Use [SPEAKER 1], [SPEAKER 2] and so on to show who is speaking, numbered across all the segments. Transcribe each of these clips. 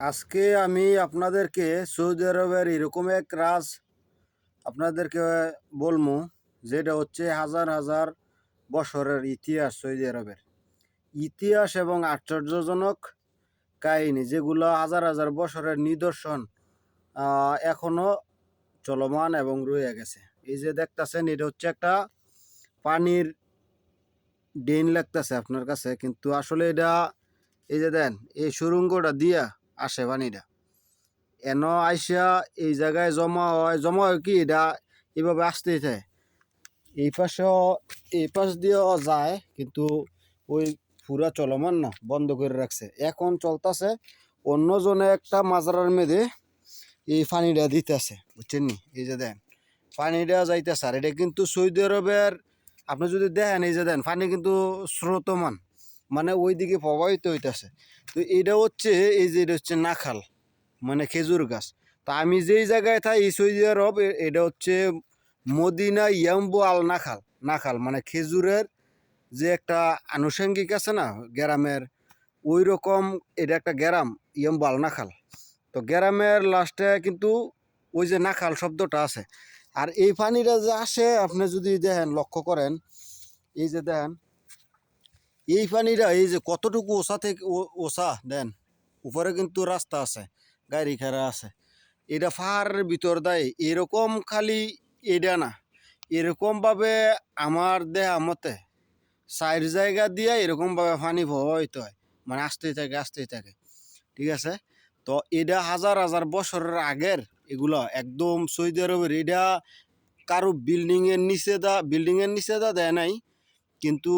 [SPEAKER 1] আজকে আমি আপনাদেরকে সৌদি আরবের এরকম এক রাজ আপনাদেরকে বলব যেটা হচ্ছে হাজার হাজার বছরের ইতিহাস সৌদি আরবের। ইতিহাস এবং আশ্চর্যজনক কাহিনী যেগুলো হাজার হাজার বছরের নিদর্শন আহ, এখনও চলমান এবং রয়ে গেছে। এই যে দেখতাছেন এটা হচ্ছে একটা পানির ড্রেন লাগতেছে আপনার কাছে কিন্তু আসলে এটা এই যে দেন এই সুরঙ্গটা দিয়া আসে পানিটা এন আইসা এই জায়গায় জমা হয় জমা হয় কি এটা এইভাবে আসতেই থাকে এই পাশেও এই পাশ দিয়েও যায়, কিন্তু ওই পুরা চলমান না, বন্ধ করে রাখছে। এখন চলতেছে, অন্যজনে একটা মাজরার মেধে এই পানিটা দিতেছে, বুঝছেন নি? এই যে দেন, পানিটা যাইতেছে। আর এটা কিন্তু সৌদি আরবের, আপনি যদি দেখেন, এই যে দেন, পানি কিন্তু স্রোতমান। মানে ওইদিকে প্রবাহিত হইতেছে। তো এটা হচ্ছে, এই যে এটা হচ্ছে নাখাল মানে খেজুর গাছ। তা আমি যেই জায়গায় থাকি সৌদি আরব এটা হচ্ছে মদিনা ইয়াম্বু আল নাখাল নাখাল মানে খেজুরের যে একটা আনুষঙ্গিক আছে না, গ্রামের ওই রকম এটা একটা গ্রাম, ইয়াম্বু আল নাখাল। তো গ্রামের লাস্টে কিন্তু ওই যে নাখাল শব্দটা আছে। আর এই পানিটা যে আসে, আপনি যদি দেখেন, লক্ষ্য করেন, এই যে দেখেন এই পানিটা, এই যে কতটুকু ওষা থেকে ও- ওসা দেন, উপরে কিন্তু রাস্তা আছে, গাড়ি খেরা আছে। এটা পাহাড়ের ভিতর দেয়, এরকম খালি এটা না। এরকমভাবে আমার দেহা মতে চার জায়গা দিয়ে এরকমভাবে পানি প্রবাহিত হয় মানে আসতেই থাকে আসতেই থাকে, ঠিক আছে? তো এটা হাজার হাজার বছরের আগের এগুলো, একদম সৌদি আরবের, এটা কারও বিল্ডিংয়ের নিচে দা বিল্ডিংয়ের নিচে দা দেয় নাই, কিন্তু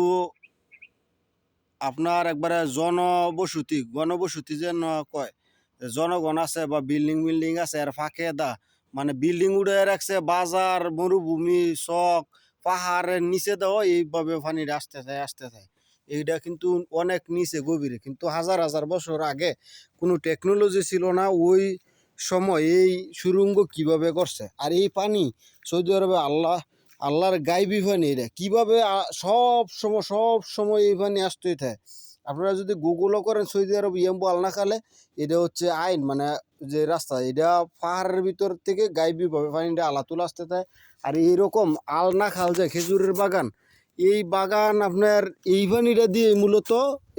[SPEAKER 1] আপনার একবারে জনবসতি, গণবসতি যে ন- কয় জনগণ আছে বা বিল্ডিং বিল্ডিং আছে, এর ফাঁকে দা মানে বিল্ডিং উড়ে রাখছে, বাজার, মরুভূমি, চক, পাহাড়ের নিচে দাও, এইভাবে পানিটা আসতে থাকে আসতে থাকে এইটা কিন্তু অনেক নিচে, গভীরে। কিন্তু হাজার হাজার বছর আগে কোনো টেকনোলজি ছিল না, ওই সময় এই সুরঙ্গ কীভাবে করছে? আর এই পানি সৌদি আরবে আল্লাহ আল্লাহর গাইবি পানি এটা কীভাবে সব সময় সব সময় এই পানি আসতেই থাকে আপনারা যদি গুগলও করেন সৌদি আরব ইয়াম্বু আলনা খালে এটা হচ্ছে আইন মানে যে রাস্তা, এটা পাহাড়ের ভিতর থেকে গাইবিভাবে পানিটা আলা তুলে আসতে থাকে আর এইরকম আলনা খাল যে খেজুরের বাগান, এই বাগান আপনার এই পানিটা দিয়ে মূলত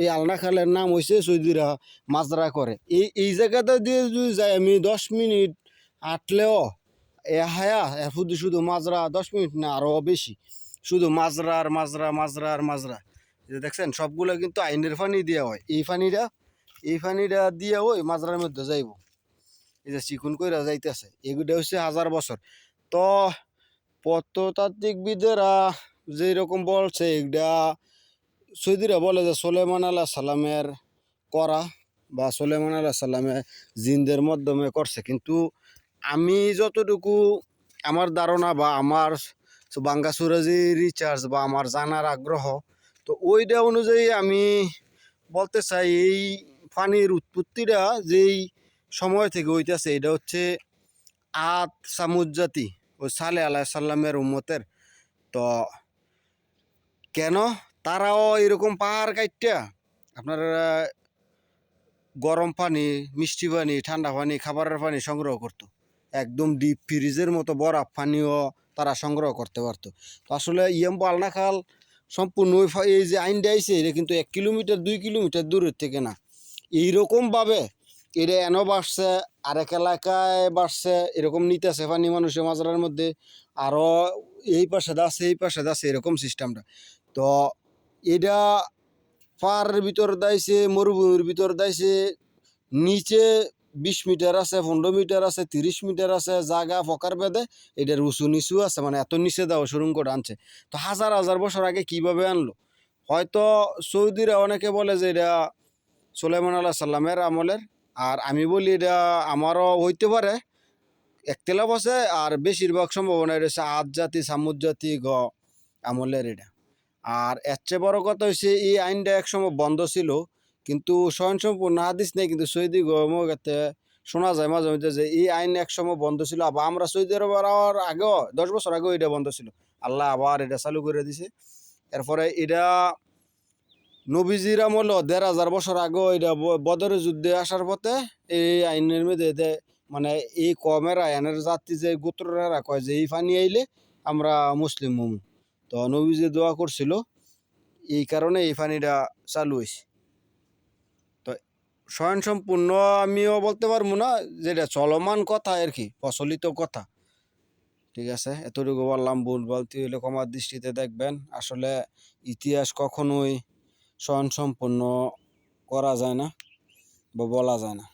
[SPEAKER 1] এই আলনা খালের নাম হয়েছে সৌদিরা মাজরা করে। এই এই জায়গাটা দিয়ে যদি যাই, আমি দশ মিনিট আটলেও এ হায়া শুধু শুধু মাজরা দশ মিনিট না আরও বেশি। শুধু মাজরা আর মাজরা মাজরা আর মাজরা। দেখছেন, সবগুলো কিন্তু আইনের ফানি দেওয়া হয়। এই পানিটা এই পানিটা দিয়ে ওই মাজরার মধ্যে যাইব। এই যে চিকুন কইরা যাইতেছে এগুলো হচ্ছে হাজার বছর। তো প্রত্নতাত্ত্বিকবিদেরা যেরকম বলছে এগুলা সৌদিরা বলে যে সোলেমান আল্লাহ সাল্লামের করা বা সোলেমান আল্লাহ সাল্লামে জিনদের মাধ্যমে করছে। কিন্তু আমি যতটুকু আমার ধারণা বা আমার বাঙ্গাসুরাজি রিচার্জ বা আমার জানার আগ্রহ, তো ওইটা অনুযায়ী আমি বলতে চাই এই পানির উৎপত্তিটা যেই সময় থেকে হইতেছে, এটা হচ্ছে আদ সামুদ জাতি ওই সালে আলাহ সাল্লামের উম্মতের। তো কেন? তারাও এরকম পাহাড় কাইটটা আপনার গরম পানি, মিষ্টি পানি, ঠান্ডা পানি, খাবারের পানি সংগ্রহ করতো। একদম ডিপ ফ্রিজের মতো বরফ পানিও তারা সংগ্রহ করতে পারতো। তো আসলে ইয়াম্বু আলনা খাল সম্পূর্ণ এই যে আইনটা আইছে এটা কিন্তু এক কিলোমিটার, দুই কিলোমিটার দূরের থেকে না। এইরকমভাবে এটা এনো বাড়ছে, আরেক এলাকায় বাড়ছে, এরকম নিতেছে পানি মানুষের মাজরার মধ্যে। আরও এই পাশে দাসে এই পাশে দাসে এরকম সিস্টেমটা। তো এটা পাহাড়ের ভিতর দাইছে মরুভূমির ভিতর দাইছে নিচে বিশ মিটার আছে, পনেরো মিটার আছে, তিরিশ মিটার আছে, জাগা, ফকার বেদে, এটার উঁচু নিচু আছে মানে এত নিচে দাও সুরঙ্গটা আনছে। তো হাজার হাজার বছর আগে কীভাবে আনলো? হয়তো সৌদিরা অনেকে বলে যে এটা সুলাইমান আল্লাহ সাল্লামের আমলের, আর আমি বলি এটা আমারও হইতে পারে একতেলাপ আছে, আর বেশিরভাগ সম্ভাবনা এটা হচ্ছে জাতি, সামুদ জাতি গ আমলের এটা। আর এর চেয়ে বড় কথা হচ্ছে এই আইনটা একসময় বন্ধ ছিল কিন্তু স্বয়ংসম্পূর্ণ হাদিস নেই, কিন্তু সৌদি গমতে শোনা যায় মাঝে মধ্যে যে, এই আইন একসময় বন্ধ ছিল, আবার আমরা সৌদি আরব আর আগেও, দশ বছর আগেও এটা বন্ধ ছিল। আল্লাহ আবার এটা চালু করে দিছে। এরপরে এটা নবীজির আমল দেড় হাজার বছর আগে এটা বদরের যুদ্ধে আসার পথে এই আইনের মধ্যে মানে এই কমের আইনের জাতি যে গোত্ররা কয় যে, এই পানি আইলে আমরা মুসলিম হমু। তো নবীজি দোয়া করছিল, এই কারণে এই পানিটা চালু হয়েছে স্বয়ংসম্পূর্ণ আমিও বলতে পারব না যেটা চলমান কথা আর কি, প্রচলিত কথা। ঠিক আছে? এতটুকু বললাম ভুল বলতে হলে কমার দৃষ্টিতে দেখবেন। আসলে ইতিহাস কখনোই স্বয়ংসম্পূর্ণ করা যায় না বা বলা যায় না।